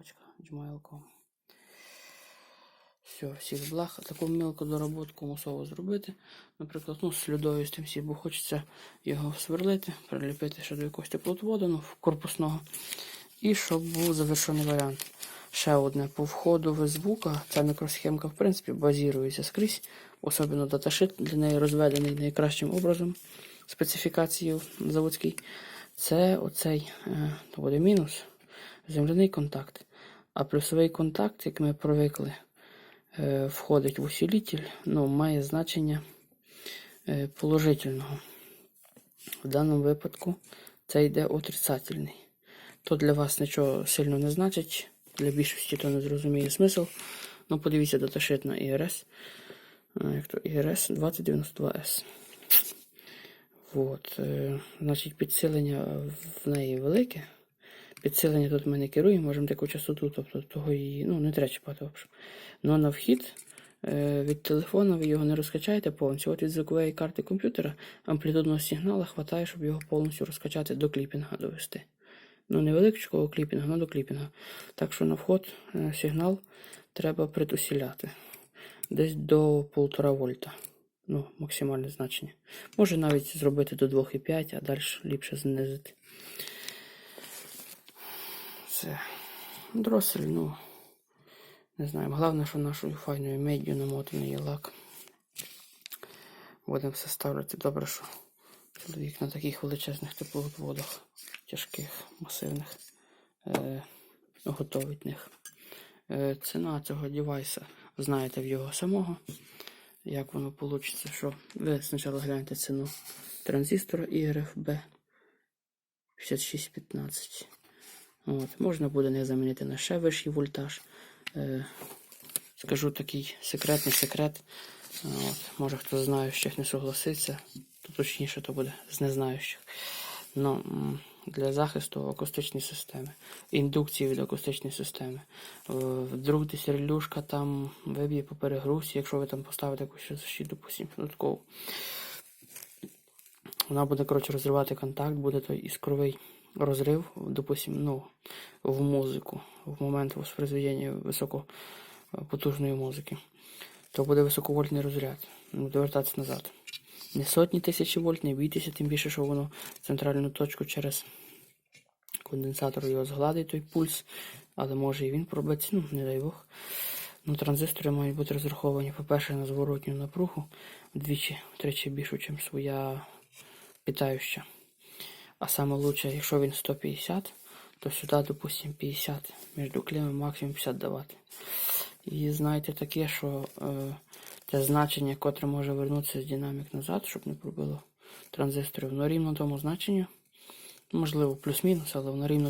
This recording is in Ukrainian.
пачка gmail.com. Все, всіх благ. Таку мелку доработку мусово зробити. Наприклад, ну, з слідою з тим всім, бо хочеться його сверлити, приліпити ще до якогось теплотводу, ну, корпусного. І щоб був завершений варіант. Ще одне по входу звука. Ця мікросхемка, в принципі, базірується скрізь. Особливо даташит для неї розведений найкращим образом специфікацією заводській. Це оцей е, то буде мінус, земляний контакт. А плюсовий контакт, як ми привикли, е, входить в усилитель, ну, має значення е, положительного. В даному випадку це йде отрицательний. То для вас нічого сильно не значить. Для більшості то не зрозуміє смисл. Ну, подивіться даташит на ІРС. Е, Як то ІРС 2092С. От, е, значить, підсилення в неї велике. Підсилення тут ми не керуємо, можемо таку частоту, тобто того її, ну, не треба чіпати взагалі. Ну на вхід е, від телефону ви його не розкачаєте повністю. От від звукової карти комп'ютера амплітудного сигналу хватає, щоб його повністю розкачати до кліпінга довести. Ну, не великого кліпінга, але до кліпінга. Так що на вход е, сигнал треба предусіляти. Десь до 1,5 вольта. Ну, максимальне значення. Може навіть зробити до 2,5, а далі ліпше знизити. Це дросель, ну. Не знаю. Головне, що нашою файною меддю намотаний є лак. Будемо все ставити. Добре, що чоловік на таких величезних тепловодах, тяжких, масивних, е, готовить них. Е, ціна цього девайса, знаєте в його самого. Як воно вийде, що ви спочатку гляньте ціну транзистора IRFB 5615. От, можна буде не замінити на ще вищий вольтаж. Е, скажу такий секретний секрет. От, може хто з знаючих не согласиться, то точніше то буде з незнаючих. Но для захисту акустичної системи, індукції від акустичної системи. Е, Вдруг десь релюшка там виб'є по перегрузці, якщо ви там поставите якусь защиту, додаткову. Вона буде, коротше, розривати контакт, буде той іскровий розрив, допустим, ну, в музику, в момент воспроизведення високопотужної музики. То буде високовольтний розряд. Буде вертатися назад. Не сотні тисячі вольт, не бійтеся, тим більше, що воно центральну точку через конденсатор його згладить той пульс, але може і він пробиться, ну, не дай Бог. Ну, транзистори мають бути розраховані, по-перше, на зворотню напругу вдвічі, втричі більшу, ніж своя питающа. А саме лучше, якщо він 150, то сюди, допустим, 50. Між клеями максимум 50 давати. І знаєте таке, що е, те значення, котре може вернутися з динамік назад, щоб не пробило транзисторів, воно рівно тому значенню. Можливо, плюс-мінус, але воно рівно